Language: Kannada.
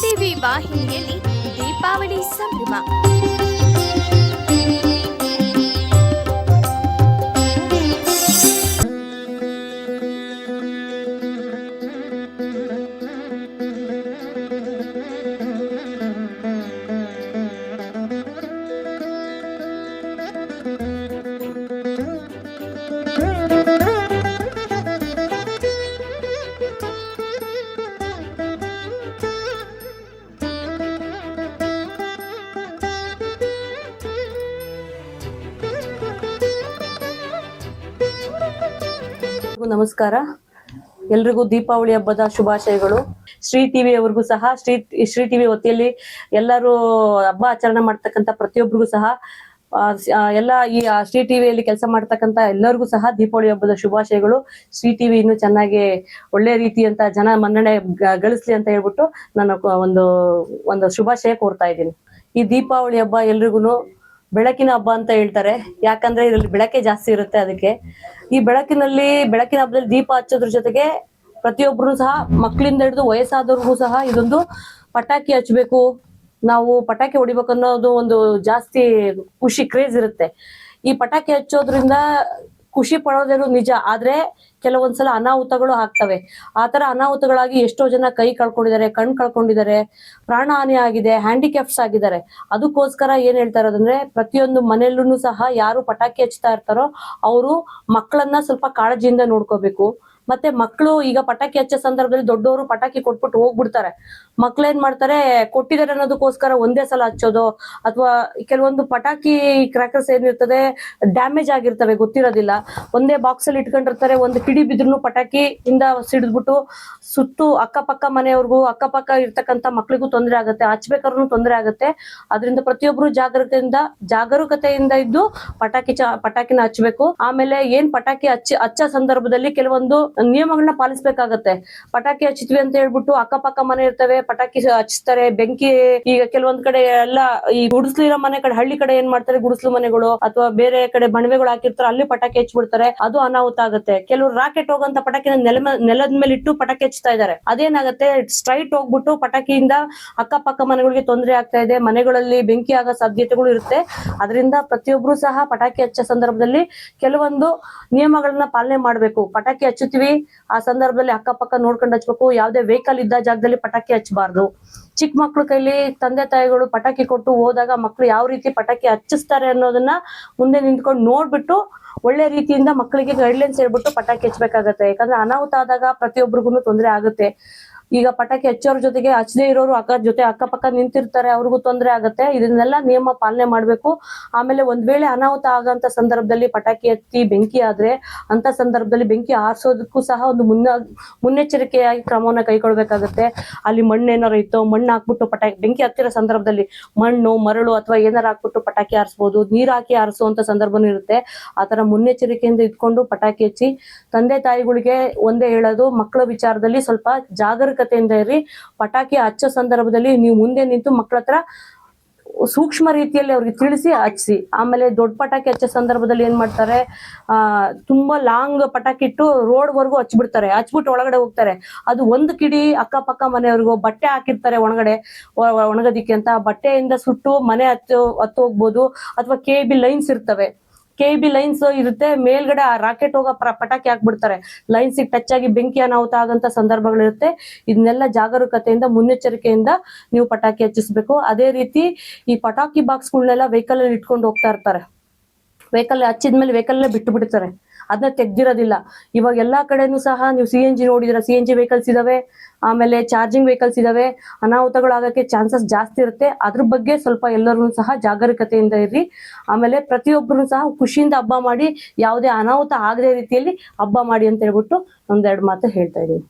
ಟಿವಿ ವಾಹಿನಿಯಲ್ಲಿ ದೀಪಾವಳಿ ಸಂಭ್ರಮ. ನಮಸ್ಕಾರ. ಎಲ್ರಿಗೂ ದೀಪಾವಳಿ ಹಬ್ಬದ ಶುಭಾಶಯಗಳು. ಶ್ರೀ ಟಿವಿ ಅವ್ರಿಗೂ ಸಹ, ಶ್ರೀ ಶ್ರೀ ಟಿವಿ ವತಿಯಲ್ಲಿ ಎಲ್ಲರೂ ಹಬ್ಬ ಆಚರಣೆ ಮಾಡ್ತಕ್ಕಂತ ಪ್ರತಿಯೊಬ್ಬರಿಗೂ ಸಹ ಎಲ್ಲ ಈ ಶ್ರೀ ಟಿವಿಯಲ್ಲಿ ಕೆಲಸ ಮಾಡ್ತಕ್ಕಂತ ಎಲ್ಲರಿಗೂ ಸಹ ದೀಪಾವಳಿ ಹಬ್ಬದ ಶುಭಾಶಯಗಳು. ಶ್ರೀ ಟಿವಿ ಇನ್ನು ಚೆನ್ನಾಗಿ ಒಳ್ಳೆ ರೀತಿಯಂತ ಜನ ಮನ್ನಣೆ ಗಳಿಸ್ಲಿ ಅಂತ ಹೇಳ್ಬಿಟ್ಟು ನಾನು ಒಂದು ಒಂದು ಶುಭಾಶಯ ಕೋರ್ತಾ ಇದ್ದೀನಿ. ಈ ದೀಪಾವಳಿ ಹಬ್ಬ ಎಲ್ರಿಗೂ ಬೆಳಕಿನ ಹಬ್ಬ ಅಂತ ಹೇಳ್ತಾರೆ. ಯಾಕಂದ್ರೆ ಇದ್ರಲ್ಲಿ ಬೆಳಕೆ ಜಾಸ್ತಿ ಇರುತ್ತೆ ಅದಕ್ಕೆ. ಈ ಬೆಳಕಿನಲ್ಲಿ, ಬೆಳಕಿನ ಹಬ್ಬದಲ್ಲಿ ದೀಪ ಹಚ್ಚೋದ್ರ ಜೊತೆಗೆ ಪ್ರತಿಯೊಬ್ಬರು ಸಹ ಮಕ್ಕಳಿಂದ ಹಿಡಿದು ವಯಸ್ಸಾದವ್ರಿಗೂ ಸಹ ಇದೊಂದು ಪಟಾಕಿ ಹಚ್ಬೇಕು ನಾವು ಪಟಾಕಿ ಹೊಡಿಬೇಕು ಅನ್ನೋದು ಒಂದು ಜಾಸ್ತಿ ಖುಷಿ, ಕ್ರೇಜ್ ಇರುತ್ತೆ. ಈ ಪಟಾಕಿ ಹಚ್ಚೋದ್ರಿಂದ ಖುಷಿ ಪಡೋದೇನು ನಿಜ, ಆದ್ರೆ ಕೆಲವೊಂದ್ಸಲ ಅನಾಹುತಗಳು ಆಗ್ತವೆ. ಆತರ ಅನಾಹುತಗಳಾಗಿ ಎಷ್ಟೋ ಜನ ಕೈ ಕಳ್ಕೊಂಡಿದ್ದಾರೆ, ಕಣ್ ಕಳ್ಕೊಂಡಿದ್ದಾರೆ, ಪ್ರಾಣ ಹಾನಿ ಆಗಿದೆ, ಹ್ಯಾಂಡಿಕ್ಯಾಪ್ಸ್ ಆಗಿದ್ದಾರೆ. ಅದಕ್ಕೋಸ್ಕರ ಏನ್ ಹೇಳ್ತಾ ಇರೋದಂದ್ರೆ ಪ್ರತಿಯೊಂದು ಮನೆಯಲ್ಲೂ ಸಹ ಯಾರು ಪಟಾಕಿ ಹಚ್ತಾ ಇರ್ತಾರೋ, ಅವರು ಮಕ್ಕಳನ್ನ ಸ್ವಲ್ಪ ಕಾಳಜಿಯಿಂದ ನೋಡ್ಕೋಬೇಕು. ಮತ್ತೆ ಮಕ್ಕಳು ಈಗ ಪಟಾಕಿ ಹಚ್ಚೋ ಸಂದರ್ಭದಲ್ಲಿ ದೊಡ್ಡವರು ಪಟಾಕಿ ಕೊಟ್ಬಿಟ್ಟು ಹೋಗ್ಬಿಡ್ತಾರೆ. ಮಕ್ಳು ಏನ್ ಮಾಡ್ತಾರೆ, ಕೊಟ್ಟಿದ್ದಾರೆ ಅನ್ನೋದಕ್ಕೋಸ್ಕರ ಒಂದೇ ಸಲ ಹಚ್ಚೋದು ಅಥವಾ ಕೆಲವೊಂದು ಪಟಾಕಿ ಕ್ರ್ಯಾಕರ್ಸ್ ಏನಿರ್ತದೆ ಡ್ಯಾಮೇಜ್ ಆಗಿರ್ತವೆ, ಗೊತ್ತಿರೋದಿಲ್ಲ. ಒಂದೇ ಬಾಕ್ಸ್ ಅಲ್ಲಿ ಇಟ್ಕೊಂಡಿರ್ತಾರೆ, ಒಂದು ಕಿಡಿ ಬಿದ್ರು ಪಟಾಕಿ ಇಂದ ಸಿಡಿದ್ಬಿಟ್ಟು ಸುತ್ತು ಅಕ್ಕಪಕ್ಕ ಮನೆಯವ್ರಿಗೂ, ಅಕ್ಕಪಕ್ಕ ಇರ್ತಕ್ಕಂತ ಮಕ್ಳಿಗೂ ತೊಂದರೆ ಆಗುತ್ತೆ ಹಚ್ಬೇಕಾದ್ರೂ ತೊಂದರೆ ಆಗುತ್ತೆ. ಅದರಿಂದ ಪ್ರತಿಯೊಬ್ರು ಜಾಗೃತೆಯಿಂದ ಜಾಗರೂಕತೆಯಿಂದ ಇದ್ದು ಪಟಾಕಿ ಪಟಾಕಿನ ಹಚ್ಬೇಕು. ಆಮೇಲೆ ಏನ್ ಪಟಾಕಿ ಹಚ್ಚ ಹಚ್ಚ ಸಂದರ್ಭದಲ್ಲಿ ಕೆಲವೊಂದು ನಿಯಮಗಳನ್ನ ಪಾಲಿಸ್ಬೇಕಾಗತ್ತೆ. ಪಟಾಕಿ ಹಚ್ಚಿದ್ವಿ ಅಂತ ಹೇಳ್ಬಿಟ್ಟು ಅಕ್ಕಪಕ್ಕ ಮನೆ ಇರ್ತವೆ, ಪಟಾಕಿ ಹಚ್ಚಿಸ್ತಾರೆ ಬೆಂಕಿ, ಈಗ ಕೆಲವೊಂದ್ ಕಡೆ ಎಲ್ಲ ಈ ಗುಡಿಸ್ಲಿರೋ ಮನೆ ಕಡೆ, ಹಳ್ಳಿ ಕಡೆ ಏನ್ ಮಾಡ್ತಾರೆ ಗುಡಿಸ್ಲು ಮನೆಗಳು? ಅಥವಾ ಬೇರೆ ಕಡೆ ಬಣವೆಗಳು ಹಾಕಿರ್ತಾರೆ, ಅಲ್ಲಿ ಪಟಾಕಿ ಹಚ್ಬಿಡ್ತಾರೆ, ಅದು ಅನಾಹುತ ಆಗುತ್ತೆ. ಕೆಲವರು ರಾಕೆಟ್ ಹೋಗಂತ ಪಟಾಕಿನ ನೆಲ ನೆಲದ ಮೇಲೆ ಇಟ್ಟು ಪಟಾಕಿ ಹಚ್ತಾ ಇದ್ದಾರೆ. ಅದೇನಾಗುತ್ತೆ, ಸ್ಟ್ರೈಟ್ ಹೋಗ್ಬಿಟ್ಟು ಪಟಾಕಿಯಿಂದ ಅಕ್ಕಪಕ್ಕ ಮನೆಗಳಿಗೆ ತೊಂದರೆ ಆಗ್ತಾ ಇದೆ, ಮನೆಗಳಲ್ಲಿ ಬೆಂಕಿ ಆಗೋ ಸಾಧ್ಯತೆಗಳು ಇರುತ್ತೆ. ಅದರಿಂದ ಪ್ರತಿಯೊಬ್ರು ಸಹ ಪಟಾಕಿ ಹಚ್ಚೋ ಸಂದರ್ಭದಲ್ಲಿ ಕೆಲವೊಂದು ನಿಯಮಗಳನ್ನ ಪಾಲನೆ ಮಾಡಬೇಕು. ಪಟಾಕಿ ಹಚ್ಚುತ್ತೀವಿ ಆ ಸಂದರ್ಭದಲ್ಲಿ ಅಕ್ಕಪಕ್ಕ ನೋಡ್ಕೊಂಡು ಹಚ್ಬೇಕು. ಯಾವ್ದೇ ವೆಹಿಕಲ್ ಇದ್ದ ಜಾಗದಲ್ಲಿ ಪಟಾಕಿ ಹಚ್ಚಬಾರ್ದು. ಚಿಕ್ಕ ಮಕ್ಳ ಕೈಲಿ ತಂದೆ ತಾಯಿಗಳು ಪಟಾಕಿ ಕೊಟ್ಟು ಹೋದಾಗ ಮಕ್ಳು ಯಾವ ರೀತಿ ಪಟಾಕಿ ಹಚ್ಚಿಸ್ತಾರೆ ಅನ್ನೋದನ್ನ ಮುಂದೆ ನಿಂತ್ಕೊಂಡು ನೋಡ್ಬಿಟ್ಟು ಒಳ್ಳೆ ರೀತಿಯಿಂದ ಮಕ್ಕಳಿಗೆ ಗೈಡ್ಲೈನ್ಸ್ ಹೇಳ್ಬಿಟ್ಟು ಪಟಾಕಿ ಹಚ್ಬೇಕಾಗತ್ತೆ ಯಾಕಂದ್ರೆ ಅನಾಹುತ ಆದಾಗ ಪ್ರತಿಯೊಬ್ಬರಿಗೂ ತೊಂದರೆ ಆಗುತ್ತೆ. ಈಗ ಪಟಾಕಿ ಹಚ್ಚೋರ್ ಜೊತೆಗೆ ಹಚ್ಚದೇ ಇರೋರು ಅಕ್ಕ ಜೊತೆ ಅಕ್ಕಪಕ್ಕ ನಿಂತಿರ್ತಾರೆ, ಅವ್ರಿಗೂ ತೊಂದರೆ ಆಗುತ್ತೆ. ಇದನ್ನೆಲ್ಲ ನಿಯಮ ಪಾಲನೆ ಮಾಡ್ಬೇಕು. ಆಮೇಲೆ ಒಂದ್ ವೇಳೆ ಅನಾಹುತ ಆಗಂತ ಸಂದರ್ಭದಲ್ಲಿ ಪಟಾಕಿ ಹತ್ತಿ ಬೆಂಕಿ ಆದ್ರೆ ಅಂತ ಸಂದರ್ಭದಲ್ಲಿ ಬೆಂಕಿ ಆರಿಸೋದಕ್ಕೂ ಸಹ ಒಂದು ಮುನ್ನ, ಮುನ್ನೆಚ್ಚರಿಕೆಯಾಗಿ ಕ್ರಮವನ್ನ ಕೈಗೊಳ್ಬೇಕಾಗತ್ತೆ. ಅಲ್ಲಿ ಮಣ್ಣು ಏನಾರು ಇತ್ತು, ಮಣ್ಣು ಹಾಕ್ಬಿಟ್ಟು ಪಟಾಕಿ, ಬೆಂಕಿ ಹತ್ತಿರೋ ಸಂದರ್ಭದಲ್ಲಿ ಮಣ್ಣು, ಮರಳು ಅಥವಾ ಏನಾರು ಹಾಕ್ಬಿಟ್ಟು ಪಟಾಕಿ ಆರಿಸಬಹುದು ನೀರ್ ಹಾಕಿ ಆರಿಸುವಂತ ಸಂದರ್ಭನೂ ಇರುತ್ತೆ. ಆತರ ಮುನ್ನೆಚ್ಚರಿಕೆಯಿಂದ ಇಟ್ಕೊಂಡು ಪಟಾಕಿ ಹಚ್ಚಿ ತಂದೆ ತಾಯಿಗಳಿಗೆ ಒಂದೇ ಹೇಳೋದು, ಮಕ್ಕಳ ವಿಚಾರದಲ್ಲಿ ಸ್ವಲ್ಪ ಇರಿ ಪಟಾಕಿ ಹಚ್ಚೋ ಸಂದರ್ಭದಲ್ಲಿ ನೀವು ಮುಂದೆ ನಿಂತು ಮಕ್ಕಳ ಹತ್ರ ಸೂಕ್ಷ್ಮ ರೀತಿಯಲ್ಲಿ ಅವ್ರಿಗೆ ತಿಳಿಸಿ ಹಚ್ಚಿ ಆಮೇಲೆ ದೊಡ್ಡ ಪಟಾಕಿ ಹಚ್ಚೋ ಸಂದರ್ಭದಲ್ಲಿ ಏನ್ ಮಾಡ್ತಾರೆ, ಆ, ತುಂಬಾ ಲಾಂಗ್ ಪಟಾಕಿ ಇಟ್ಟು ರೋಡ್ ವರ್ಗು ಹಚ್ಬಿಡ್ತಾರೆ, ಹಚ್ಬಿಟ್ಟು ಒಳಗಡೆ ಹೋಗ್ತಾರೆ. ಅದು ಒಂದು ಕಿಡಿ ಅಕ್ಕಪಕ್ಕ ಮನೆಯವ್ರಿಗೂ, ಬಟ್ಟೆ ಹಾಕಿರ್ತಾರೆ ಒಳಗಡೆ ಒಣಗೋದಿಕ್ಕೆ ಅಂತ. ಬಟ್ಟೆಯಿಂದ ಸುಟ್ಟು ಮನೆ ಹತ್ತು ಹತ್ತು ಹೋಗ್ಬೋದು, ಅಥವಾ ಕೆ ಬಿ ಲೈನ್ಸ್ ಇರ್ತವೆ. ಕೆ ಬಿ ಲೈನ್ಸ್ ಇರುತ್ತೆ. ಮೇಲ್ಗಡೆ ಆ ರಾಕೆಟ್ ಹೋಗೋ ಪಟಾಕಿ ಹಾಕ್ಬಿಡ್ತಾರೆ. ಲೈನ್ಸ್ ಟಚ್ ಆಗಿ ಬೆಂಕಿ ಅನಾಹುತ ಆಗಂತ ಸಂದರ್ಭಗಳಿರುತ್ತೆ. ಇದನ್ನೆಲ್ಲ ಜಾಗರೂಕತೆಯಿಂದ, ಮುನ್ನೆಚ್ಚರಿಕೆಯಿಂದ ನೀವು ಪಟಾಕಿ ಹಚ್ಚಿಸ್ಬೇಕು. ಅದೇ ರೀತಿ ಈ ಪಟಾಕಿ ಬಾಕ್ಸ್ಗಳನ್ನೆಲ್ಲ ವೆಹಿಕಲ್ ಅಲ್ಲಿ ಇಟ್ಕೊಂಡು ಹೋಗ್ತಾ ಇರ್ತಾರೆ. ವೆಹಿಕಲ್ ಹಚ್ಚಿದ್ಮೇಲೆ ವೆಹಿಕಲ್ ಬಿಟ್ಟು ಬಿಡ್ತಾರೆ ಅದನ್ನ ತೆಗ್ದಿರೋದಿಲ್ಲ. ಇವಾಗ ಎಲ್ಲಾ ಕಡೆನೂ ಸಹ ನೀವು ಸಿ ಎನ್ ಜಿ ನೋಡಿದ್ರ? ಸಿ ಎನ್ ಜಿ ವೆಹಿಕಲ್ಸ್ ಇದಾವೆ, ಆಮೇಲೆ ಚಾರ್ಜಿಂಗ್ ವೆಹಿಕಲ್ಸ್ ಇದಾವೆ. ಅನಾಹುತಗಳು ಆಗಕ್ಕೆ ಚಾನ್ಸಸ್ ಜಾಸ್ತಿ ಇರುತ್ತೆ. ಅದ್ರ ಬಗ್ಗೆ ಸ್ವಲ್ಪ ಎಲ್ಲರೂ ಸಹ ಜಾಗರೂಕತೆಯಿಂದ ಇರ್ರಿ. ಆಮೇಲೆ ಪ್ರತಿಯೊಬ್ಬರು ಸಹ ಖುಷಿಯಿಂದ ಹಬ್ಬ ಮಾಡಿ, ಯಾವುದೇ ಅನಾಹುತ ಆಗದೆ ರೀತಿಯಲ್ಲಿ ಹಬ್ಬ ಮಾಡಿ ಅಂತ ಹೇಳ್ಬಿಟ್ಟು ಒಂದೆರಡು ಮಾತು ಹೇಳ್ತಾ ಇದೀನಿ